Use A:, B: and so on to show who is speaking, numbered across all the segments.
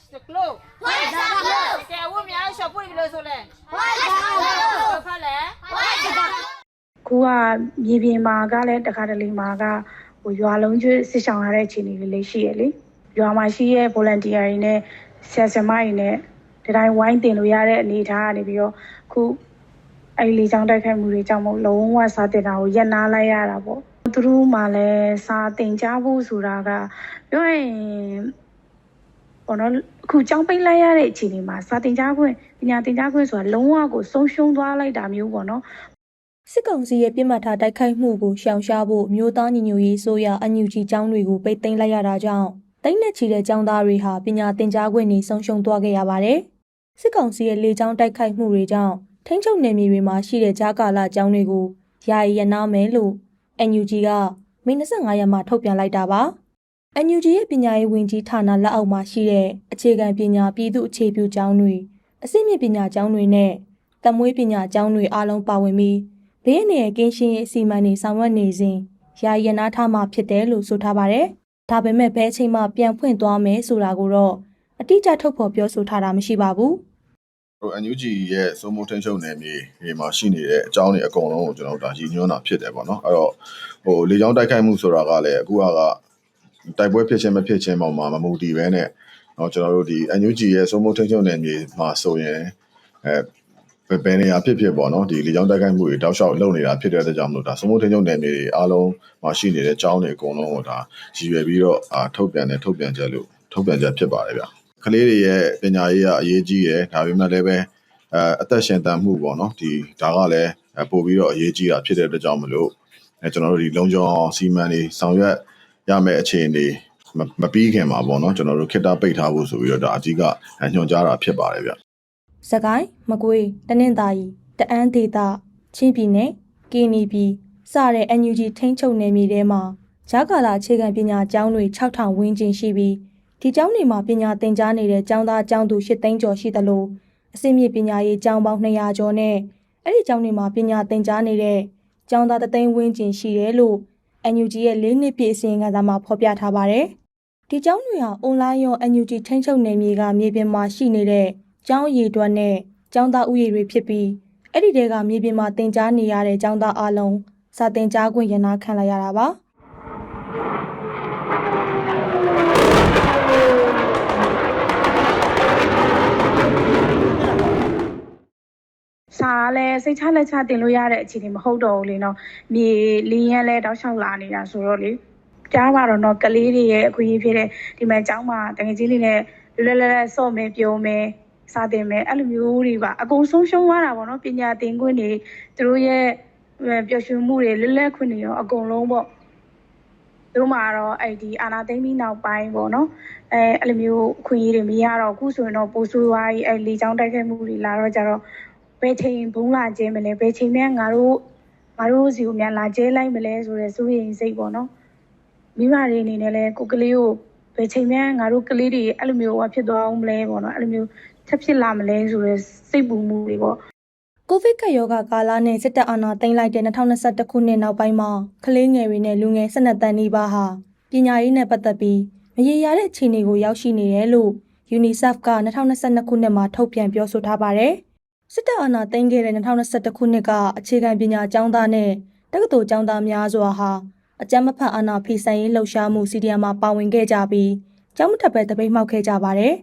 A: What's the clue?
B: What's the clue?
A: ကဲဝတ်များရှော့ပွင့်ပြီလို့ဆိုလဲ
B: What's the clue?
A: ဘာဖတ်လဲ
B: What's the clue?
C: ခုကမြေပြင်မှာကလည်းတခါတလေမှာကဟိုရွာလုံးကျွတ်စစ်ဆောင်ရတဲ့အခြေအနေလေးလေးရှိရလေရွာမှာရှိရဲ့ volunteer တွေနဲ့ဆရာဆရာမတွေနဲ့ဒီတိုင်းဝိုင်းတင်လို့ရတဲ့အနေအထားကနေပြီးတော့ခုအဲ့လေးချောင်းတိုက်ခိုက်မှုတွေကြောင့်မို့လုံးဝစာတင်တာကိုရပ်နာလိုက်ရတာပေါ့သူတို့မှလည်းစာတင်ကြဖို့ဆိုတာကပြောရင် ဘောနော်အခုကြောင်းပိတ်လိုက်ရတဲ့အခြေအနေမှာစာတင်ကြခွင့်ပညာတင်ကြခွင့်ဆိုတာလုံးဝကိုဆုံးရှုံးသွားလိုက်တာမျိုးပေါ့နော်
D: စစ်ကောင်စီရဲ့ပြစ်မှတ်ထားတိုက်ခိုက်မှုကိုရှောင်ရှားဖို့မြို့သားညီညွတ်ရေးဆိုရအန်ယူဂျီကျောင်းတွေကိုပိတ်သိမ်းလိုက်ရတာကြောင့်တိမ့်နဲ့ချီတဲ့ကျောင်းသားတွေဟာပညာသင်ကြားခွင့်တွေဆုံးရှုံးသွားခဲ့ရပါတယ်။စစ်ကောင်စီရဲ့လေကြောင်းတိုက်ခိုက်မှုတွေကြောင့်ထိန်းချုပ်နယ်မြေတွေမှာရှိတဲ့ကြားကာလကျောင်းတွေကိုယာယီရနာမယ်လို့ NUG ကမေ25ရက်မှာထုတ်ပြန်လိုက်တာပါ။ NUG ရဲ့ပညာရေးဝန်ကြီးဌာနလက်အောက်မှာရှိတဲ့အခြေခံပညာပြည်သူ့အခြေပြုကျောင်းတွေအစိမ့်မြင့်ပညာကျောင်းတွေနဲ့တမွေးပညာကျောင်းတွေအားလုံးပါဝင်ပြီးဘေးအန္တရာယ်ကင်းရှင်းရေးအစီအမံတွေဆောင်ရွက်နေစဉ်ယာယီရနာထားမှာဖြစ်တယ်လို့ဆိုထားပါတယ်။ဒါပေမဲ့ဘယ်အချိန်မှပြန်ဖွင့်သွားမယ်ဆိုတာကိုတော့အတိအကျထုတ်ဖော်ပြောဆိုထားတာမရှိပါဘူး။
E: ဟို NUG ရဲ့စိုးမိုးထိန်းချုပ်နယ်မြေတွေမှာရှိနေတဲ့အကြောင်းတွေအကုန်လုံးကိုကျွန်တော်တို့ဒါရည်ညွှန်းတာဖြစ်တယ်ပေါ့နော်အဲ့တော့ဟိုလေကြောင်းတိုက်ခိုက်မှုဆိုတာကလည်းအခုက တိုက်ပွဲဖြစ်ခြင်းမဖြစ်ခြင်းပေါ်မှာမမူတည်ပဲနဲ့တော့ကျွန်တော်တို့ဒီ NUG ရဲ့စုံမထိန်းချုပ်နယ်မြေမှာဆိုရင်အဲဘယ်နေရာဖြစ်ဖြစ်ပေါ့နော်ဒီလေကြောင်းတိုက်ခိုက်မှုတွေတောက်လျှောက်လုပ်နေတာဖြစ်တဲ့အတွက်ကြောင့်မလို့ဒါစုံမထိန်းချုပ်နယ်မြေတွေအားလုံးမှာရှိနေတဲ့အကြောင်းတွေအကုန်လုံးကိုဒါရည်ရွယ်ပြီးတော့အာထုတ်ပြန်တယ်ထုတ်ပြန်ချက်လို့ထုတ်ပြန်ချက်ဖြစ်ပါတယ်ဗျကလေးတွေရဲ့ပညာရေးကအရေးကြီးတယ်ဒါပေမဲ့လည်းပဲအဲအသက်ရှင်တန်မှုပေါ့နော်ဒီဒါကလည်းပို့ပြီးတော့အရေးကြီးတာဖြစ်တဲ့အတွက်ကြောင့်မလို့အဲကျွန်တော်တို့ဒီလုံခြုံအောင်စီမံနေဆောင်ရွက် ရမယ့်အခြေအနေမမပြီးခင်မှာပေါ့နော်ကျွန်တော်တို့ခေတ္တပိတ်ထားဖို့ဆိုပြီးတော့ဒါအကြီးကညွှန်ကြားတာဖြစ်ပါတယ်ဗျ
D: စကိုင်းမကွေးတနင်္သာရီတအန်းဒေသချင်းပြည်နယ်ကင်းနီပြည်စတဲ့ NUG ထိန်းချုပ်နယ်မြေထဲမှာဂျာကာလာအခြေခံပညာကျောင်းတွေ6000ဝန်းကျင်ရှိပြီးဒီကျောင်းတွေမှာပညာသင်ကြားနေတဲ့ကျောင်းသားကျောင်းသူ8သိန်းကျော်ရှိသလိုအစိမ့်မြင့်ပညာရေးကျောင်းပေါင်း200ကျော်နဲ့အဲ့ဒီကျောင်းတွေမှာပညာသင်ကြားနေတဲ့ကျောင်းသား3သိန်းဝန်းကျင်ရှိတယ်လို့ NUG ရဲ့၄နှစ်ပြည့်အစီရင်ခံစာမှာဖော်ပြထားပါတယ်။ဒီကျောင်းတွေဟာအွန်လိုင်းရော NUG ထိန်းချုပ်နယ်မြေကမြေပြင်မှာရှိနေတဲ့ကျောင်းရည်တွက်နဲ့ကျောင်းသားဥယျာဉ်တွေဖြစ်ပြီးအဲ့ဒီတဲကမြေပြင်မှာသင်ကြားနေရတဲ့ကျောင်းသားအလုံးစာသင်ကြားခွင့်ရနာခံလိုက်ရတာပါ။
C: ဟာလည်းစိတ်ချလက်ချတင်လို့ရတဲ့အခြေအနေမဟုတ်တော့ဘူးလေနော်မြေလင်းရက်လဲတောက်လျှောက်လာနေတာဆိုတော့လေကြားပါတော့နော်ကလေးတွေရဲ့အခွင့်အရေးဖြစ်တဲ့ဒီမှာအကြောင်းမှာတငယ်ချင်းလေးနဲ့လွယ်လွယ်လဲဆော့မယ်ပြုံးမယ်စားတင်မယ်အဲ့လိုမျိုးတွေပါအကုန်ဆုံးရှုံးသွားတာပေါ့နော်ပညာသင်ခွင့်တွေသူတို့ရဲ့ပျော်ရွှင်မှုတွေလွယ်လွယ်ခွင့်တွေရောအကုန်လုံးပေါ့သူတို့မှာတော့အဲ့ဒီအာနာသိမ့်ပြီးနောက်ပိုင်းပေါ့နော်အဲအဲ့လိုမျိုးအခွင့်အရေးတွေမရတော့ခုဆိုရင်တော့ပိုဆိုးသွားကြီးအဲ့လေချောင်းတိုက်ခိုက်မှုတွေလာတော့ကြတော့ ဘယ်ချိန်ဘုံလာကျဲမလဲဘယ်ချိန်မှငါတို့ငါတို့စီကိုမြန်လာကျဲလိုက်မလဲဆိုတဲ့စိုးရိမ်စိတ်ပေါ့နော်မိမတွေအနေနဲ့လဲကိုကလေးကိုဘယ်ချိန်မှငါတို့ကလေးတွေအဲ့လိုမျိုးဟောဖြစ်သွားအောင်မလဲပေါ့နော်အဲ့လိုမျိုးထပ်ဖြစ်လာမလဲဆိုတဲ့စိတ်ပူမှုတွေပေါ့
D: ကိုဗစ်ကပ်ရောဂါကာလနဲ့စစ်တပ်အာဏာသိမ်းလိုက်တဲ့2021ခုနှစ်နောက်ပိုင်းမှာကလေးငယ်တွေနဲ့လူငယ်12တန်းနီးပါးဟာပညာရေးနဲ့ပတ်သက်ပြီးမရေရာတဲ့အခြေအနေကိုရောက်ရှိနေတယ်လို့ UNICEF က2022ခုနှစ်မှာထုတ်ပြန်ပြောဆိုထားပါတယ်။ စစ်တပ်အာဏာသိမ်းခဲ့တဲ့2021ခုနှစ်ကအခြေခံပညာကျောင်းသားနဲ့တက္ကသိုလ်ကျောင်းသားများစွာဟာအကြမ်းမဖက်အာဏာဖိဆိုင်ရေးလှုပ်ရှားမှု CDM မှာပါဝင်ခဲ့ကြပြီးကျောင်းမထပ်ပဲတပိတ်မှောက်ခဲ့ကြပါတယ်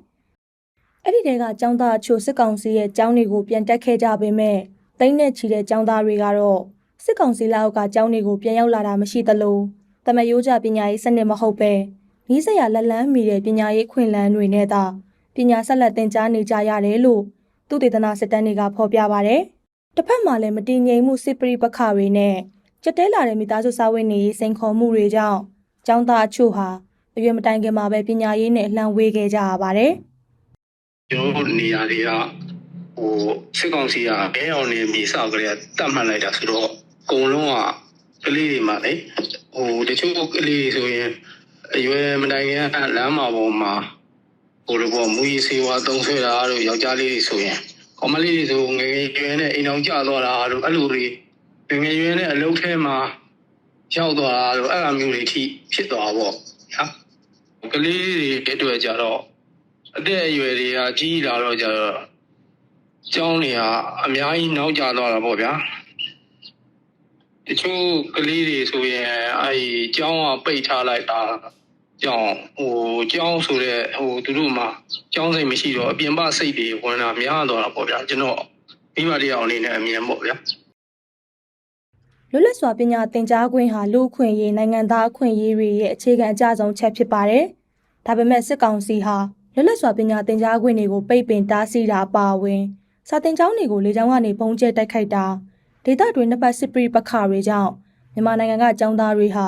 D: ။အဲ့ဒီတဲကကျောင်းသားအချို့စစ်ကောင်စီရဲ့ကျောင်းတွေကိုပြန်တက်ခဲ့ကြပေမဲ့တိမ့်နဲ့ချီတဲ့ကျောင်းသားတွေကတော့စစ်ကောင်စီလက်အောက်ကကျောင်းတွေကိုပြန်ရောက်လာတာမရှိသလိုတမရိုးကြပညာရေးစနစ်မဟုတ်ပဲနီးစပ်ရာလက်လန်းမီတဲ့ပညာရေးခွင့်လန်းတွေနဲ့သာပညာဆက်လက်သင်ကြားနေကြရတယ်လို့ သူတေသနာစစ်တမ်းတွေကဖော်ပြပါဗျ။တစ်ဖက်မှာလည်းမတည်ငြိမ်မှုစစ်ပရိပခတွေနဲ့ကြက်တဲလာတဲ့မိသားစုစာဝင်နေရေးစိန်ခေါ်မှုတွေကြောင့်ចောင်းသားအချို့ဟာအရွယ်မတိုင်ခင်မှာပဲပညာရေးနဲ့အလှမ်းဝေးခဲ့ကြရပါတယ်။
F: ကျွန်တော်တို့နေရာတွေကဟိုစစ်ကောင်စီကဘဲအောင်နေမြေဆောက်ကလေးကတတ်မှတ်လိုက်တာဆိုတော့အကုန်လုံးကကလေးတွေမှလေဟိုတချို့ကလေးတွေဆိုရင်အရွယ်မတိုင်ခင်ကလမ်းမပေါ်မှာ ဟိုလိုပေါ့မူကြီးစေဝါတုံးဆွဲတာတို့ယောက်ျားလေးတွေဆိုရင်ကောင်မလေးတွေဆိုငယ်ငယ်ရွယ်နဲ့အိမ်အောင်ကျသွားတာတို့အဲ့လိုတွေငယ်ငယ်ရွယ်နဲ့အလုပ်ထဲမှာရောက်သွားတာတို့အဲ့လိုမျိုးတွေအထိဖြစ်သွားပေါ့ဟာကလေးတွေအတွက်ကြတော့အသက်အရွယ်တွေကကြီးလာတော့ကြတော့ကျောင်းတွေကအများကြီးနောက်ကျသွားတာပေါ့ဗျာတချို့ကလေးတွေဆိုရင်အဲဒီကျောင်းကပိတ်ထားလိုက်တာ ကျောင်းဟိုကျောင်းဆိုတဲ့ဟိုသူတို့မှာကျောင်းစိတ်မရှိတော့အပြင်ပစိတ်တွေဝင်တာများသွားတာပေါ့ဗျာကျွန်တော်မိဘတရားအနေနဲ့အမြင်ပေါ့ဗျာ
D: လွတ်လပ်စွာပညာသင်ကြားခွင့်ဟာလူ့အခွင့်အရေးနိုင်ငံသားအခွင့်အရေးတွေရဲ့အခြေခံအကျဆုံးချက်ဖြစ်ပါတယ်။ဒါပေမဲ့စစ်ကောင်စီဟာလွတ်လပ်စွာပညာသင်ကြားခွင့်တွေကိုပိတ်ပင်တားဆီးတာအပါအဝင်စာသင်ကျောင်းတွေကိုလေကြောင်းကနေပုံကျဲတိုက်ခိုက်တာဒေသတွင်းနှစ်ပတ်စစ်ပရိပခါတွေကြောင့်မြန်မာနိုင်ငံကကျောင်းသားတွေဟာ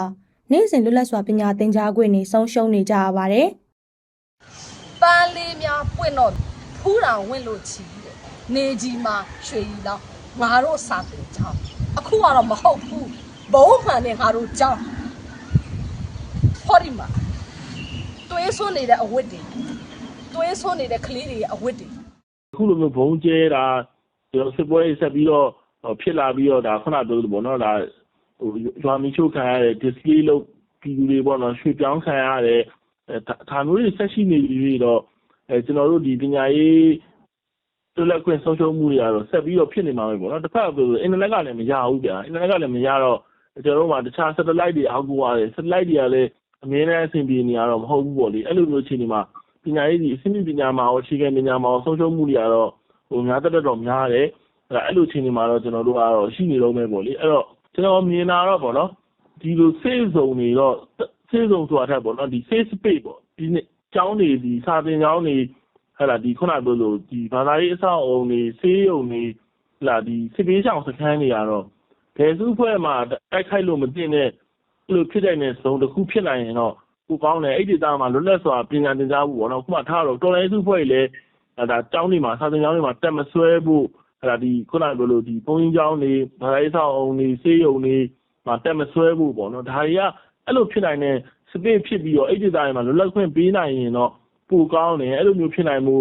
D: နေ့စဉ်လွတ်လပ်စွာပညာသင်ကြားခွင့်တွေဆုံးရှုံးနေကြရပါတယ်။
G: ပန်းလေးများပွင့်တော့ဖူးတာဝင့်လို့ချီတဲ့နေကြီးမှာရွှေရီလောက်ငါတို့စာတင်ကြောင်းအခုကတော့မဟုတ်ဘူးဘုံမှန်နဲ့ငါတို့ကြောင်းဟောဒီမှာတွေးဆွနေတဲ့အဝတ်တွေတွေးဆွနေတဲ့ကလေးတွေရဲ့အဝတ်တွေ
H: အခုလိုမျိုးဘုံကျဲတာကျွန်တော်စစ်ပွဲဆက်ပြီးတော့ဖြစ်လာပြီးတော့ဒါခုနပြောလို့ပေါ့နော်ဒါ ဟိုရွာမီချိုးခံရတဲ့ display လုပ်ပြည်သူတွေပေါ့နော်ရွှေပြောင်းခံရတဲ့ဒါမျိုးတွေဆက်ရှိနေပြီးတော့အဲကျွန်တော်တို့ဒီပညာရေးတွလက်ခွင့်ဆုံးရှုံးမှုတွေကတော့ဆက်ပြီးတော့ဖြစ်နေမှာပဲပေါ့နော်တစ်ဖက်ကပြောအင်တာနက်ကလည်းမရဘူးဗျာအင်တာနက်ကလည်းမရတော့ကျွန်တော်တို့မှာတခြား satellite တွေအောက်ကိုရတယ် satellite တွေကလည်းအမြဲတမ်းအဆင်ပြေနေရတော့မဟုတ်ဘူးပေါ့လေအဲ့လိုမျိုးအခြေအနေမှာပညာရေးဒီအဆင့်မြင့်ပညာမှာရောအခြေခံပညာမှာရောဆုံးရှုံးမှုတွေကတော့ဟိုများတက်တက်တော့များတယ်အဲ့ဒါအဲ့လိုအချိန်ဒီမှာတော့ကျွန်တော်တို့ကတော့ရှိနေတော့မယ်ပေါ့လေအဲ့တော့ ကျွန်တော်မြင်တာတော့ပေါ့နော်ဒီလို safe zone တွေတော့ safe zone ဆိုတာထက်ပေါ့နော်ဒီ safe space ပေါ့ဒီနေ့ကျောင်းတွေဒီစာသင်ကျောင်းတွေဟဲ့လားဒီခုနပြောလို့ဒီဘာသာရေးအဆောက်အုံတွေဆေးရုံတွေဟဲ့လားဒီစစ်ပေးဆောင်စခန်းတွေကတော့ဘယ်စုဖွဲ့မှာတိုက်ခိုက်လို့မသိတဲ့အဲ့လိုဖြစ်တဲ့နေစုံတစ်ခုဖြစ်နိုင်ရင်တော့ကိုကောင်းတယ်အဲ့ဒီတာမှာလွတ်လပ်စွာပညာသင်ကြားမှုပေါ့နော်ခုမှထားတော့တော်လိုင်းစုဖွဲ့တွေလည်းဒါဒါကျောင်းတွေမှာစာသင်ကျောင်းတွေမှာတက်မဆွဲဖို့ အဲ့ဒါဒီခုနကပြောလို့ဒီဘုန်းကြီးကျောင်းတွေဗလာရေးဆောင်အောင်တွေစေးရုံတွေမှာတက်မဆွဲဖို့ပေါ့နော်ဒါတွေကအဲ့လိုဖြစ်နိုင်တဲ့စပစ်ဖြစ်ပြီးတော့အဲ့ဒီတိုင်းမှာလွတ်လပ်ခွင့်ပေးနိုင်ရင်တော့ပိုကောင်းတယ်အဲ့လိုမျိုးဖြစ်နိုင်မှု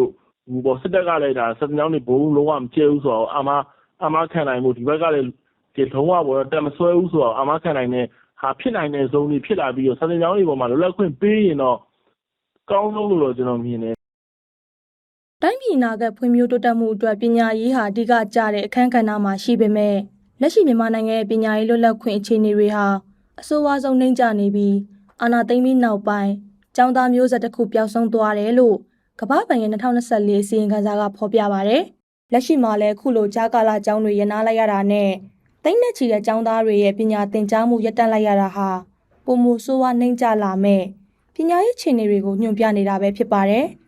H: ဟိုပေါ့စစ်တပ်ကလည်းဒါစာသင်ကျောင်းတွေဘုံလုံးဝမကျဲဘူးဆိုတော့အာမအာမခံနိုင်မှုဒီဘက်ကလည်းဒီလုံးဝပေါ့တက်မဆွဲဘူးဆိုတော့အာမခံနိုင်တဲ့ဟာဖြစ်နိုင်တဲ့ဇုံတွေဖြစ်လာပြီးတော့စာသင်ကျောင်းတွေပေါ်မှာလွတ်လပ်ခွင့်ပေးရင်တော့ကောင်းဆုံးလို့တော့ကျွန်တော်မြင်တယ်
D: တိုင်း ပြည်နာကဖွံ့ဖြိုးတိုးတက်မှုအတွက်ပညာရေးဟာအဓိကကျတဲ့အခန်းကဏ္ဍမှာရှိပေမဲ့လက်ရှိမြန်မာနိုင်ငံရဲ့ပညာရေးလွတ်လပ်ခွင့်အခြေအနေတွေဟာအဆိုးဝါးဆုံးနှိမ့်ကျနေပြီးအာဏာသိမ်းပြီးနောက်ပိုင်းចောင်းသားမျိုးဆက်တစ်ခုပျောက်ဆုံးသွားတယ်လို့ကမ္ဘာ့ဘဏ်ရဲ့2024စီရင်ခံစာကဖော်ပြပါဗျ။လက်ရှိမှာလည်းခုလိုကြားကာလကျောင်းတွေရနာလိုက်ရတာနဲ့တိမ့်နဲ့ချီတဲ့ចောင်းသားတွေရဲ့ပညာသင်ကြားမှုရပ်တန့်လိုက်ရတာဟာပုံမှုဆိုးဝါးနှိမ့်ကျလာမဲ့ပညာရေးအခြေအနေတွေကိုညွှန်ပြနေတာပဲဖြစ်ပါတယ်။